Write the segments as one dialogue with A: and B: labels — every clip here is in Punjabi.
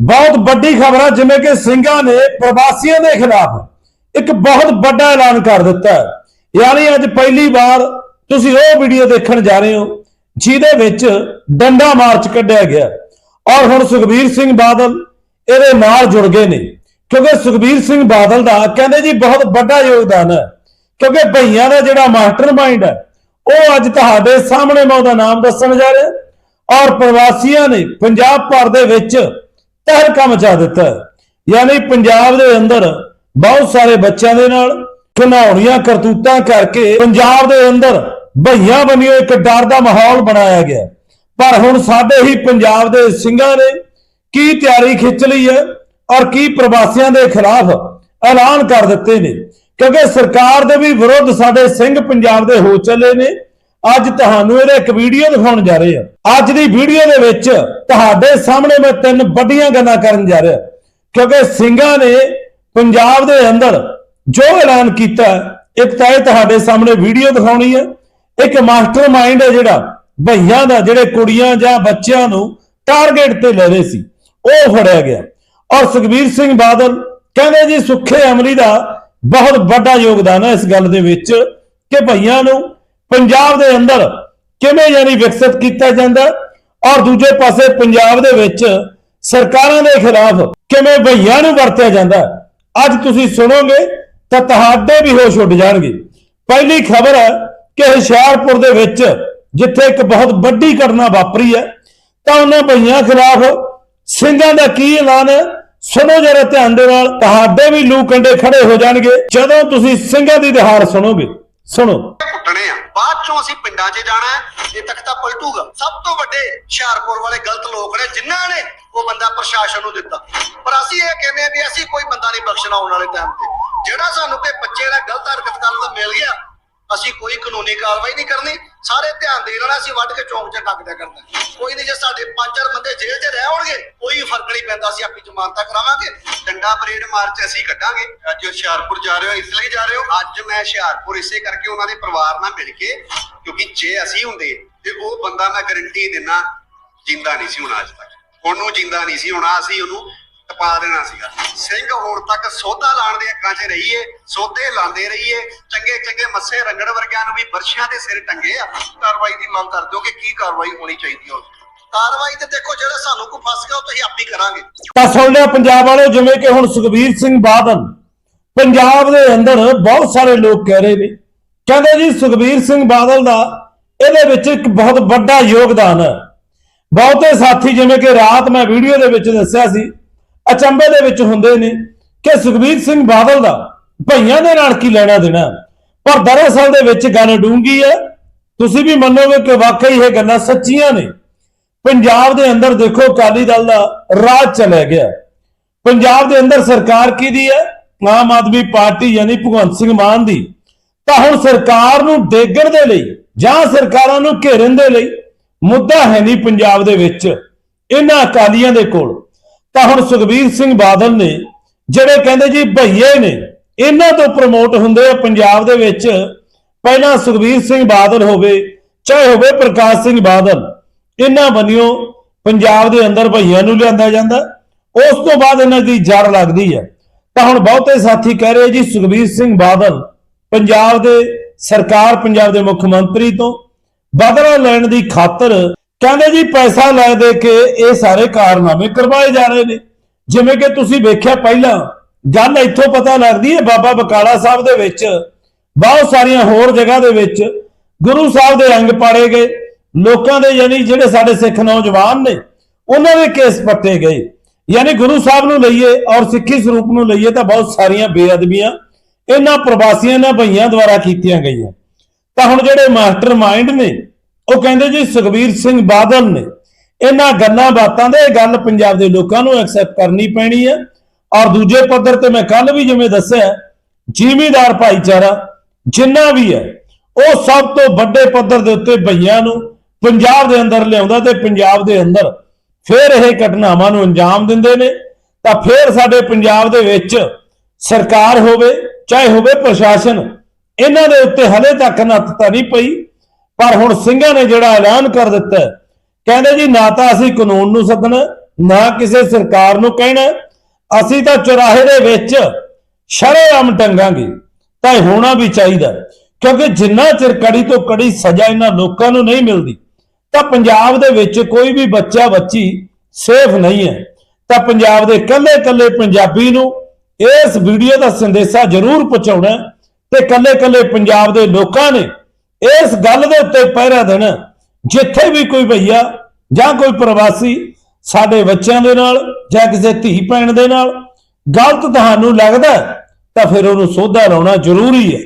A: ਬਹੁਤ ਵੱਡੀ ਖਬਰ ਹੈ ਜਿਵੇਂ ਕਿ ਸਿੰਘਾਂ ਨੇ ਪ੍ਰਵਾਸੀਆਂ ਦੇ ਖਿਲਾਫ ਇੱਕ ਬਹੁਤ ਵੱਡਾ ਐਲਾਨ ਕਰ ਦਿੱਤਾ ਹੈ। ਯਾਨੀ ਅੱਜ ਪਹਿਲੀ ਵਾਰ ਤੁਸੀਂ ਉਹ ਵੀਡੀਓ ਦੇਖਣ ਜਾ ਰਹੇ ਹੋ, ਜਿਹਦੇ ਵਿੱਚ ਡੰਡਾ ਮਾਰਚ ਕੱਢਿਆ ਗਿਆ। ਔਰ ਹੁਣ ਸੁਖਬੀਰ ਸਿੰਘ ਬਾਦਲ ਇਹਦੇ ਨਾਲ ਜੁੜ ਗਏ ਨੇ। ਕਿਉਂਕਿ ਸੁਖਬੀਰ ਸਿੰਘ ਬਾਦਲ ਦਾ ਕਹਿੰਦੇ ਜੀ ਬਹੁਤ ਵੱਡਾ ਯੋਗਦਾਨ ਹੈ। ਕਿਉਂਕਿ ਭਈਆਂ ਦਾ ਜਿਹੜਾ ਮਾਸਟਰਮਾਈਂਡ ਹੈ, ਉਹ ਅੱਜ ਤੁਹਾਡੇ ਸਾਹਮਣੇ ਮੈਂ ਉਹਦਾ ਨਾਮ ਦੱਸਣ ਜਾ ਰਿਹਾ। ਔਰ ਪ੍ਰਵਾਸੀਆਂ ਨੇ ਪੰਜਾਬ ਭਰ ਦੇ ਵਿੱਚ ਤਹਿਲਕਾ ਮਚਾ ਦਿੱਤਾ ਯਾਨੀ ਪੰਜਾਬ ਦੇ ਅੰਦਰ ਬਹੁਤ ਸਾਰੇ ਬੱਚਿਆਂ ਦੇ ਨਾਲ ਘਿਨਾਉਣੀਆਂ ਕਰਤੂਤਾਂ ਕਰਕੇ ਪੰਜਾਬ ਦੇ ਅੰਦਰ ਭਈਆਂ ਬਣਿਓ ਇੱਕ ਡਰ ਦਾ ਮਾਹੌਲ ਬਣਾਇਆ ਗਿਆ। ਪਰ ਹੁਣ ਸਾਡੇ ਹੀ ਪੰਜਾਬ ਦੇ ਸਿੰਘਾਂ ਨੇ ਕੀ ਤਿਆਰੀ ਖਿੱਚ ਲਈ ਹੈ ਔਰ ਕੀ ਪ੍ਰਵਾਸੀਆਂ ਦੇ ਖਿਲਾਫ ਐਲਾਨ ਕਰ ਦਿੱਤੇ ਨੇ? ਕਿਉਂਕਿ ਸਰਕਾਰ ਦੇ ਵੀ ਵਿਰੁੱਧ ਸਾਡੇ ਸਿੰਘ ਪੰਜਾਬ ਦੇ ਹੋ ਚੱਲੇ ਨੇ। ਅੱਜ ਤੁਹਾਨੂੰ ਇਹਦੇ ਇੱਕ ਵੀਡੀਓ ਦਿਖਾਉਣ ਜਾ ਰਹੇ ਹਾਂ। ਅੱਜ ਦੀ ਵੀਡੀਓ ਦੇ ਵਿੱਚ ਤੁਹਾਡੇ ਸਾਹਮਣੇ ਮੈਂ ਤਿੰਨ ਵੱਡੀਆਂ ਗੱਲਾਂ ਕਰਨ ਜਾ ਰਿਹਾ। ਕਿਉਂਕਿ ਸਿੰਘਾਂ ਨੇ ਪੰਜਾਬ ਦੇ ਅੰਦਰ ਜੋ ਐਲਾਨ ਕੀਤਾ, ਇੱਕ ਤਾਂ ਇਹ ਤੁਹਾਡੇ ਸਾਹਮਣੇ ਵੀਡੀਓ ਦਿਖਾਉਣੀ ਹੈ। ਇੱਕ ਮਾਸਟਰਮਾਈਂਡ ਹੈ ਜਿਹੜਾ ਭਈਆਂ ਦਾ, ਜਿਹੜੇ ਕੁੜੀਆਂ ਜਾਂ ਬੱਚਿਆਂ ਨੂੰ ਟਾਰਗੇਟ ਤੇ ਲੈ ਰਹੇ ਸੀ, ਉਹ ਫੜਿਆ ਗਿਆ। ਔਰ ਸੁਖਬੀਰ ਸਿੰਘ ਬਾਦਲ ਕਹਿੰਦੇ ਜੀ, ਸੁੱਖੇ ਅਮਲੀ ਦਾ ਬਹੁਤ ਵੱਡਾ ਯੋਗਦਾਨ ਹੈ ਇਸ ਗੱਲ ਦੇ ਵਿੱਚ ਕਿ ਭਈਆਂ ਨੂੰ ਪੰਜਾਬ ਦੇ ਅੰਦਰ ਕਿਵੇਂ ਯਾਨੀ ਵਿਕਸਿਤ ਕੀਤਾ ਜਾਂਦਾ ਔਰ ਦੂਜੇ ਪਾਸੇ ਪੰਜਾਬ ਦੇ ਵਿੱਚ ਸਰਕਾਰਾਂ ਦੇ ਖਿਲਾਫ ਕਿਵੇਂ ਭਈਆਂ ਨੂੰ ਵਰਤਿਆ ਜਾਂਦਾ, ਅੱਜ ਤੁਸੀਂ ਸੁਣੋਗੇ ਤਾਂ ਤੁਹਾਡੇ ਵੀ ਹੋਸ਼ ਉੱਡ ਜਾਣਗੇ। ਪਹਿਲੀ ਖਬਰ ਹੈ ਕਿ ਹੁਸ਼ਿਆਰਪੁਰ ਦੇ ਵਿੱਚ ਜਿੱਥੇ ਇੱਕ ਬਹੁਤ ਵੱਡੀ ਘਟਨਾ ਵਾਪਰੀ ਹੈ, ਤਾਂ ਉਹਨਾਂ ਭਈਆਂ ਖਿਲਾਫ ਸਿੰਘਾਂ ਦਾ ਕੀ ਐਲਾਨ ਹੈ? ਸੁਣੋ ਜਰਾ ਧਿਆਨ ਦੇ ਨਾਲ, ਤੁਹਾਡੇ ਵੀ ਲੂ ਕੰਡੇ ਖੜੇ ਹੋ ਜਾਣਗੇ। ਜਦੋਂ ਤੁਸੀਂ ਸਿੰਘਾਂ ਦੀ ਦਿਹਾੜ ਸੁਣੋਗੇ, ਸੁਣੋ।
B: ਬਾਅਦ ਚੋਂ ਅਸੀਂ ਪਿੰਡਾਂ 'ਚ ਜਾਣਾ ਹੈ ਇਹ ਤਖਤਾ ਪਲਟੂਗਾ। ਸਭ ਤੋਂ ਵੱਡੇ ਹੁਸ਼ਿਆਰਪੁਰ ਵਾਲੇ ਗਲਤ ਲੋਕ ਨੇ, ਜਿਨ੍ਹਾਂ ਨੇ ਉਹ ਬੰਦਾ ਪ੍ਰਸ਼ਾਸਨ ਨੂੰ ਦਿੱਤਾ। ਪਰ ਅਸੀਂ ਇਹ ਕਹਿੰਦੇ ਆ ਵੀ ਅਸੀਂ ਕੋਈ ਬੰਦਾ ਨਹੀਂ ਬਖਸ਼ਣਾ ਆਉਣ ਵਾਲੇ ਟਾਈਮ ਤੇ। ਜਿਹੜਾ ਸਾਨੂੰ ਕੋਈ ਬੱਚੇ ਦਾ ਗਲਤ ਹਰਕਤ ਕਰਨ ਦਾ ਮਿਲ ਗਿਆ, ਅਸੀਂ ਕੋਈ ਕਾਨੂੰਨੀ ਕਾਰਵਾਈ ਨਹੀਂ ਕਰਨੀ। ਸਾਰੇ ਧਿਆਨ ਦੇ ਲੈਣਾ ਅਸੀਂ ਵੱਢ ਕੇ ਚੌਂਕ 'ਚ ਟੱਕ ਦਿਆ ਕਰਨਾ। ਕੋਈ ਨਹੀਂ ਜੇ ਸਾਡੇ ਪੰਜ ਚਾਰ ਬੰਦੇ ਜੇਲ੍ਹ 'ਚ ਰਹਿ ਹੋਣਗੇ ਕੋਈ ਫ਼ਰਕ ਨਹੀਂ ਪੈਂਦਾ, ਅਸੀਂ ਆਪਣੀ ਜ਼ਮਾਨਤਾਂ ਕਰਾਵਾਂਗੇ। ਡੰਡਾ ਪਰੇਡ ਮਾਰਚ ਅਸੀਂ ਕੱਢਾਂਗੇ। ਅੱਜ ਹੁਸ਼ਿਆਰਪੁਰ ਜਾ ਰਹੇ ਹੋ, ਇਸ ਲਈ ਜਾ ਰਹੇ ਹੋ। ਅੱਜ ਮੈਂ ਹੁਸ਼ਿਆਰਪੁਰ ਇਸੇ ਕਰਕੇ ਉਹਨਾਂ ਦੇ ਪਰਿਵਾਰ ਨਾਲ ਮਿਲ ਕੇ, ਕਿਉਂਕਿ ਜੇ ਅਸੀਂ ਹੁੰਦੇ, ਤੇ ਉਹ ਬੰਦਾ ਮੈਂ ਗਰੰਟੀ ਦਿੰਨਾ, ਜਿੰਦਾ ਨਹੀਂ ਸੀ ਹੋਣਾ ਅੱਜ ਤੱਕ। ਉਹਨੂੰ ਜਿੰਦਾ ਨਹੀਂ ਸੀ ਹੋਣਾ, ਅਸੀਂ ਉਹਨੂੰ ਟਪਾ ਦੇਣਾ ਸੀਗਾ। ਸਿੰਘ ਹੁਣ ਤੱਕ ਸੋਧਾ ਲਾਣ ਦੇ ਅੱਖਾਂ 'ਚ ਰਹੀਏ, ਸੋਧੇ ਲਾਉਂਦੇ ਰਹੀਏ, ਚੰਗੇ ਚੰਗੇ ਮੱਸੇ ਰੰਗੜ ਵਰਗਿਆਂ ਨੂੰ ਵੀ ਬਰਸ਼ਿਆਂ ਦੇ ਸਿਰ ਟੰਗੇ ਆ, ਕਾਰਵਾਈ ਦੀ ਮੰਗ ਕਰਦੇ ਹੋ ਕਿ ਕੀ ਕਾਰਵਾਈ ਹੋਣੀ ਚਾਹੀਦੀ ਹੈ ਕਾਰਵਾਈ ਤੇ ਦੇਖੋ ਜਿਹੜਾ ਸਾਨੂੰ ਕੋਈ ਫਸ ਗਿਆ, ਉਹ ਤੁਸੀਂ ਆਪੀ ਕਰਾਂਗੇ।
A: ਤਾਂ ਸੁਣ ਲਿਆ ਪੰਜਾਬ ਵਾਲੇ ਜਿਵੇਂ ਕਿ ਹੁਣ ਸੁਖਬੀਰ ਸਿੰਘ ਬਾਦਲ ਪੰਜਾਬ ਦੇ ਅੰਦਰ ਬਹੁਤ ਸਾਰੇ ਲੋਕ ਕਹਿ ਰਹੇ ਨੇ। ਕਹਿੰਦੇ ਜੀ ਸੁਖਬੀਰ ਸਿੰਘ ਬਾਦਲ ਦਾ ਇਹਦੇ ਵਿੱਚ ਇੱਕ ਬਹੁਤ ਵੱਡਾ ਯੋਗਦਾਨ ਹੈ। ਬਹੁਤੇ ਸਾਥੀ ਜਿਵੇਂ ਕਿ ਰਾਤ ਮੈਂ ਵੀਡੀਓ ਦੇ ਵਿੱਚ ਦੱਸਿਆ ਸੀ ਅਚੰਬੇ ਦੇ ਵਿੱਚ ਹੁੰਦੇ ਨੇ ਕਿ ਸੁਖਬੀਰ ਸਿੰਘ ਬਾਦਲ ਦਾ ਭਈਆਂ ਦੇ ਨਾਲ ਕੀ ਲੈਣਾ ਦੇਣਾ? ਪਰ ਦਰਅਸਲ ਦੇ ਵਿੱਚ ਗੱਲ ਡੂੰਗੀ ਹੈ। ਤੁਸੀਂ ਵੀ ਮੰਨੋਗੇ ਕਿ ਵਾਕਈ ਇਹ ਗੱਲਾਂ ਸੱਚੀਆਂ ਨੇ। ਪੰਜਾਬ ਦੇ ਅੰਦਰ ਦੇਖੋ, ਅਕਾਲੀ ਦਲ ਦਾ ਰਾਜ ਚਲੇ ਗਿਆ। ਪੰਜਾਬ ਦੇ ਅੰਦਰ ਸਰਕਾਰ ਕਿਹਦੀ ਹੈ? ਆਮ ਆਦਮੀ ਪਾਰਟੀ ਯਾਨੀ ਭਗਵੰਤ ਸਿੰਘ ਮਾਨ ਦੀ। ਤਾਂ ਹੁਣ ਸਰਕਾਰ ਨੂੰ ਡੇਗਣ ਦੇ ਲਈ ਜਾਂ ਸਰਕਾਰਾਂ ਨੂੰ ਘੇਰਨ ਦੇ ਲਈ ਮੁੱਦਾ ਹੈ ਨਹੀਂ ਪੰਜਾਬ ਦੇ ਵਿੱਚ, ਇਹਨਾਂ ਅਕਾਲੀਆਂ ਦੇ ਕੋਲ। ਤਾਂ ਹੁਣ ਸੁਖਬੀਰ ਸਿੰਘ ਬਾਦਲ ਨੇ ਜਿਹੜੇ ਕਹਿੰਦੇ ਜੀ ਭਈਏ ਨੇ, ਇਹਨਾਂ ਤੋਂ ਪ੍ਰਮੋਟ ਹੁੰਦੇ ਆ ਪੰਜਾਬ ਦੇ ਵਿੱਚ। ਪਹਿਲਾਂ ਸੁਖਬੀਰ ਸਿੰਘ ਬਾਦਲ ਹੋਵੇ, ਚਾਹੇ ਹੋਵੇ ਪ੍ਰਕਾਸ਼ ਸਿੰਘ ਬਾਦਲ, ਇਹਨਾਂ ਬੰਨਿਓ ਪੰਜਾਬ ਦੇ ਅੰਦਰ ਭਈਆਂ ਨੂੰ ਲਿਆਂਦਾ ਜਾਂਦਾ। ਉਸ ਤੋਂ ਬਾਅਦ ਇਹਨਾਂ ਦੀ ਜੜ ਲੱਗਦੀ ਹੈ ਤਾਂ ਹੁਣ ਬਹੁਤੇ ਸਾਥੀ ਕਹਿ ਰਹੇ ਜੀ, ਸੁਖਬੀਰ ਸਿੰਘ ਬਾਦਲ ਪੰਜਾਬ ਦੇ ਸਰਕਾਰ, ਪੰਜਾਬ ਦੇ ਮੁੱਖ ਮੰਤਰੀ ਤੋਂ ਬਦਲਾ ਲੈਣ ਦੀ ਖਾਤਰ ਕਹਿੰਦੇ ਜੀ ਪੈਸਾ ਲੈ ਦੇ ਕੇ ਇਹ ਸਾਰੇ ਕਾਰਨਾਮੇ ਕਰਵਾਏ ਜਾ ਰਹੇ ਨੇ। ਜਿਵੇਂ ਕਿ ਤੁਸੀਂ ਵੇਖਿਆ ਪਹਿਲਾਂ ਗੱਲ ਇੱਥੋਂ ਪਤਾ ਲੱਗਦੀ ਹੈ ਬਾਬਾ ਬਕਾਲਾ ਸਾਹਿਬ ਦੇ ਵਿੱਚ, ਬਹੁਤ ਸਾਰੀਆਂ ਹੋਰ ਜਗ੍ਹਾ ਦੇ ਵਿੱਚ ਗੁਰੂ ਸਾਹਿਬ ਦੇ ਅੰਗ ਪਾੜੇ ਗਏ। ਲੋਕਾਂ ਦੇ ਯਾਨੀ ਜਿਹੜੇ ਸਾਡੇ ਸਿੱਖ ਨੌਜਵਾਨ ਨੇ, ਉਹਨਾਂ ਦੇ ਕੇਸ ਪੱਟੇ ਗਏ। ਯਾਨੀ ਗੁਰੂ ਸਾਹਿਬ ਨੂੰ ਲਈਏ ਔਰ ਸਿੱਖੀ ਸਰੂਪ ਨੂੰ ਲਈਏ ਤਾਂ ਬਹੁਤ ਸਾਰੀਆਂ ਬੇਅਦਬੀਆਂ ਇਹਨਾਂ ਪ੍ਰਵਾਸੀਆਂ ਨਾਲ ਭਈਆਂ ਦੁਆਰਾ ਕੀਤੀਆਂ ਗਈਆਂ। ਤਾਂ ਹੁਣ ਜਿਹੜੇ ਮਾਸਟਰ ਮਾਈਂਡ ਨੇ ਉਹ ਕਹਿੰਦੇ ਜੀ ਸੁਖਬੀਰ ਸਿੰਘ ਬਾਦਲ ਨੇ ਇਹਨਾਂ ਗੱਲਾਂ ਬਾਤਾਂ ਦੇ, ਇਹ ਗੱਲ ਪੰਜਾਬ ਦੇ ਲੋਕਾਂ ਨੂੰ ਐਕਸੈਪਟ ਕਰਨੀ ਪੈਣੀ ਹੈ। ਔਰ ਦੂਜੇ ਪੱਧਰ ਤੇ ਮੈਂ ਕੱਲ ਵੀ ਜਿਵੇਂ ਦੱਸਿਆ, ਜ਼ਿਮੀਦਾਰ ਭਾਈਚਾਰਾ ਜਿੰਨਾ ਵੀ ਹੈ, ਉਹ ਸਭ ਤੋਂ ਵੱਡੇ ਪੱਧਰ ਦੇ ਉੱਤੇ ਭਈਆਂ ਨੂੰ ਪੰਜਾਬ ਦੇ ਅੰਦਰ ਲਿਆਉਂਦਾ ਤੇ ਪੰਜਾਬ ਦੇ ਅੰਦਰ ਫਿਰ ਇਹ ਘਟਨਾਵਾਂ ਨੂੰ ਅੰਜਾਮ ਦਿੰਦੇ ਨੇ। ਤਾਂ ਫਿਰ ਸਾਡੇ ਪੰਜਾਬ ਦੇ ਵਿੱਚ ਸਰਕਾਰ ਹੋਵੇ, ਚਾਹੇ ਹੋਵੇ ਪ੍ਰਸ਼ਾਸਨ, ਇਹਨਾਂ ਦੇ ਉੱਤੇ ਹਲੇ ਤੱਕ ਨੱਥ ਤਾਂ ਨਹੀਂ ਪਈ। ਪਰ ਹੁਣ ਸਿੰਘਾਂ ਨੇ ਜਿਹੜਾ ਐਲਾਨ ਕਰ ਦਿੱਤਾ ਕਹਿੰਦੇ ਜੀ ਨਾ ਤਾਂ ਅਸੀਂ ਕਾਨੂੰਨ ਨੂੰ ਸੱਦਣਾ, ਨਾ ਕਿਸੇ ਸਰਕਾਰ ਨੂੰ ਕਹਿਣਾ, ਅਸੀਂ ਤਾਂ ਚੁਰਾਹੇ ਦੇ ਵਿੱਚ ਸ਼ਰੇਆਮ ਟੰਗਾਂਗੇ, ਤਾਂ ਇਹ ਹੋਣਾ ਵੀ ਚਾਹੀਦਾ ਕਿਉਂਕਿ ਜਿੰਨਾ ਚਿਰ ਕੜੀ ਤੋਂ ਕੜੀ ਸਜ਼ਾ ਇਹਨਾਂ ਲੋਕਾਂ ਨੂੰ ਨਹੀਂ ਮਿਲਦੀ, ਤਾਂ ਪੰਜਾਬ ਦੇ ਵਿੱਚ ਕੋਈ ਵੀ ਬੱਚਾ ਬੱਚੀ ਸੇਫ ਨਹੀਂ ਹੈ, ਤਾਂ ਪੰਜਾਬ ਦੇ ਕੱਲੇ-ਕੱਲੇ ਪੰਜਾਬੀ ਨੂੰ ਇਸ ਵੀਡੀਓ ਦਾ ਸੰਦੇਸ਼ਾ ਜ਼ਰੂਰ ਪਹੁੰਚਾਉਣਾ ਤੇ ਕੱਲੇ-ਕੱਲੇ ਪੰਜਾਬ ਦੇ ਲੋਕਾਂ ਨੇ ਇਸ ਗੱਲ ਦੇ ਉੱਤੇ ਪਹਿਰਾ ਦੇਣਾ, ਜਿੱਥੇ ਵੀ ਕੋਈ ਭਈਆ ਜਾਂ ਕੋਈ ਪ੍ਰਵਾਸੀ ਸਾਡੇ ਬੱਚਿਆਂ ਦੇ ਨਾਲ ਜਾਂ ਕਿਸੇ ਧੀ ਭੈਣ ਦੇ ਨਾਲ ਗਲਤ ਤੁਹਾਨੂੰ ਲੱਗਦਾ ਤਾਂ ਫਿਰ ਉਹਨੂੰ ਸੋਧਾ ਲਾਉਣਾ ਜ਼ਰੂਰੀ ਹੈ।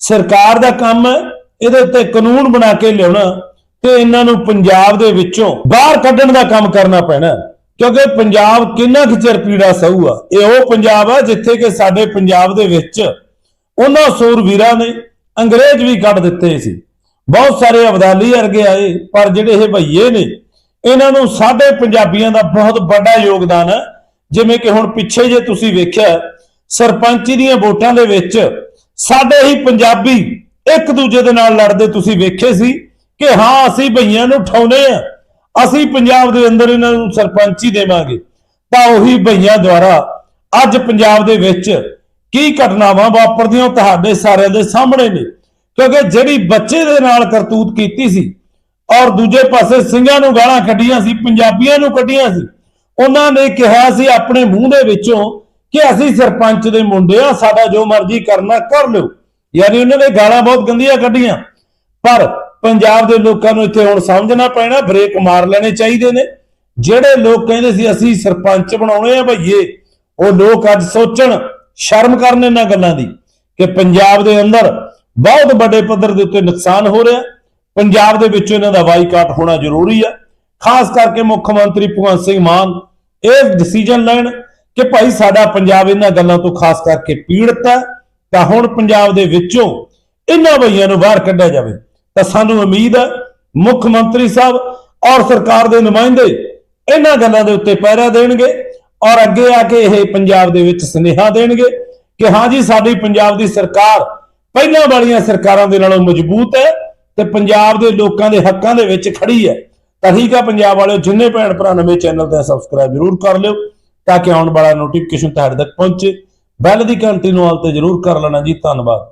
A: ਸਰਕਾਰ ਦਾ ਕੰਮ ਹੈ, ਇਹਦੇ ਉੱਤੇ ਕਾਨੂੰਨ ਬਣਾ ਕੇ ਲਿਆਉਣਾ ਤੇ ਇਹਨਾਂ ਨੂੰ ਪੰਜਾਬ ਦੇ ਵਿੱਚੋਂ ਬਾਹਰ ਕੱਢਣ ਦਾ ਕੰਮ ਕਰਨਾ ਪੈਣਾ ਕਿਉਂਕਿ ਪੰਜਾਬ ਕਿੰਨਾ ਕੁ ਚਿਰ ਪੀੜਾ ਸਹੂਗਾ? ਇਹ ਉਹ ਪੰਜਾਬ ਆ ਜਿੱਥੇ ਕਿ ਸਾਡੇ ਪੰਜਾਬ ਦੇ ਵਿੱਚ ਉਹਨਾਂ ਸੂਰਵੀਰਾਂ ਨੇ ਅੰਗਰੇਜ਼ ਵੀ ਕੱਢ ਦਿੱਤੇ ਸੀ। ਬਹੁਤ ਸਾਰੇ ਅਬਦਾਲੀ ਵਰਗੇ ਆਏ, ਪਰ ਜਿਹੜੇ ਇਹ ਭਈਏ ਨੇ, ਇਹਨਾਂ ਨੂੰ ਸਾਡੇ ਪੰਜਾਬੀਆਂ ਦਾ ਬਹੁਤ ਵੱਡਾ ਯੋਗਦਾਨ ਹੈ। ਜਿਵੇਂ ਕਿ ਹੁਣ ਪਿੱਛੇ ਜੇ ਤੁਸੀਂ ਵੇਖਿਆ, ਸਰਪੰਚੀ ਦੀਆਂ ਵੋਟਾਂ ਦੇ ਵਿੱਚ ਸਾਡੇ ਹੀ ਪੰਜਾਬੀ ਇੱਕ ਦੂਜੇ ਦੇ ਨਾਲ ਲੜਦੇ ਤੁਸੀਂ ਵੇਖੇ ਸੀ ਕਿ ਹਾਂ, ਅਸੀਂ ਭਈਆਂ ਨੂੰ ਉਠਾਉਨੇ ਆ, ਅਸੀਂ ਪੰਜਾਬ ਦੇ ਅੰਦਰ ਇਹਨਾਂ ਨੂੰ ਸਰਪੰਚੀ ਦੇਵਾਂਗੇ। ਤਾਂ ਉਹੀ ਭਈਆਂ ਦੁਆਰਾ ਅੱਜ ਪੰਜਾਬ ਦੇ ਵਿੱਚ ਕੀ ਘਟਨਾਵਾਂ ਵਾਪਰਦੀਆਂ ਤੁਹਾਡੇ ਸਾਰਿਆਂ ਦੇ ਸਾਹਮਣੇ ਨੇ? ਕਿਉਂਕਿ ਜਿਹੜੀ ਬੱਚੇ ਦੇ ਨਾਲ ਕਰਤੂਤ ਕੀਤੀ ਸੀ ਔਰ ਦੂਜੇ ਪਾਸੇ ਸਿੰਘਾਂ ਨੂੰ ਗਾਲਾਂ ਕੱਢੀਆਂ ਸੀ, ਪੰਜਾਬੀਆਂ ਨੂੰ ਕੱਢੀਆਂ ਸੀ, ਉਹਨਾਂ ਨੇ ਕਿਹਾ ਸੀ ਆਪਣੇ ਮੂੰਹ ਦੇ ਵਿੱਚੋਂ ਕਿ ਅਸੀਂ ਸਰਪੰਚ ਦੇ ਮੁੰਡੇ ਆ, ਸਾਡਾ ਜੋ ਮਰਜ਼ੀ ਕਰਨਾ ਕਰ ਲਿਓ। ਯਾਨੀ ਉਹਨਾਂ ਨੇ ਗਾਲਾਂ ਬਹੁਤ ਗੰਦੀਆਂ ਕੱਢੀਆਂ। ਪਰ ਪੰਜਾਬ ਦੇ ਲੋਕਾਂ ਨੂੰ ਇੱਥੇ ਹੁਣ ਸਮਝਣਾ ਪੈਣਾ, ਬ੍ਰੇਕ ਮਾਰ ਲੈਣੇ ਚਾਹੀਦੇ ਨੇ। ਜਿਹੜੇ ਲੋਕ ਕਹਿੰਦੇ ਸੀ, ਅਸੀਂ ਸਰਪੰਚ ਬਣਾਉਣੇ ਆ ਭਈਏ, ਉਹ ਲੋਕ ਅੱਜ ਸੋਚਣ ਸ਼ਰਮ ਕਰਨ ਇਹਨਾਂ ਗੱਲਾਂ ਦੀ ਕਿ ਪੰਜਾਬ ਦੇ ਅੰਦਰ ਬਹੁਤ ਵੱਡੇ ਪੱਧਰ ਦੇ ਉੱਤੇ ਨੁਕਸਾਨ ਹੋ ਰਿਹਾ। ਪੰਜਾਬ ਦੇ ਵਿੱਚ ਇਹਨਾਂ ਦਾ ਬਾਈਕਾਟ ਹੋਣਾ ਜ਼ਰੂਰੀ ਹੈ ਖਾਸ ਕਰਕੇ ਮੁੱਖ ਮੰਤਰੀ ਭਗਵੰਤ ਸਿੰਘ ਮਾਨ ਇਹ ਡਿਸੀਜਨ ਲੈਣ ਕਿ ਭਾਈ ਸਾਡਾ ਪੰਜਾਬ ਇਹਨਾਂ ਗੱਲਾਂ ਤੋਂ ਖਾਸ ਕਰਕੇ ਪੀੜਤ ਹੈ ਤਾਂ ਹੁਣ ਪੰਜਾਬ ਦੇ ਵਿੱਚੋਂ ਇਹਨਾਂ ਭਈਆਂ ਨੂੰ ਬਾਹਰ ਕੱਢਿਆ ਜਾਵੇ। ਤਾਂ ਸਾਨੂੰ ਉਮੀਦ ਹੈ ਮੁੱਖ ਮੰਤਰੀ ਸਾਹਿਬ ਔਰ ਸਰਕਾਰ ਦੇ ਨੁਮਾਇੰਦੇ ਇਹਨਾਂ ਗੱਲਾਂ ਦੇ ਉੱਤੇ ਪਹਿਰਾ ਦੇਣਗੇ। ਔਰ ਅੱਗੇ ਆ ਕੇ ਇਹ ਪੰਜਾਬ ਦੇ ਵਿੱਚ ਸੁਨੇਹਾ ਦੇਣਗੇ ਕਿ ਹਾਂ ਜੀ, ਸਾਡੀ ਪੰਜਾਬ ਦੀ ਸਰਕਾਰ ਪਹਿਲਾਂ ਵਾਲੀਆਂ ਸਰਕਾਰਾਂ ਦੇ ਨਾਲੋਂ ਮਜ਼ਬੂਤ ਹੈ ਤੇ ਪੰਜਾਬ ਦੇ ਲੋਕਾਂ ਦੇ ਹੱਕਾਂ ਦੇ ਵਿੱਚ ਖੜੀ ਹੈ। ਤਾਂ ਠੀਕ ਆ ਪੰਜਾਬ ਵਾਲਿਓ, ਜਿੰਨੇ ਭੈਣ ਭਰਾ ਨਵੇਂ ਚੈਨਲ ਤੇ ਸਬਸਕ੍ਰਾਈਬ ਜ਼ਰੂਰ ਕਰ ਲਿਓ ਤਾਂ ਕਿ ਆਉਣ ਵਾਲਾ ਨੋਟੀਫਿਕੇਸ਼ਨ ਤੁਹਾਡੇ ਤੱਕ ਪਹੁੰਚੇ। ਬੈਲ ਦੀ ਘੰਟੀ ਨੂੰ ਆਲ ਤੇ ਜ਼ਰੂਰ ਕਰ ਲੈਣਾ ਜੀ। ਧੰਨਵਾਦ।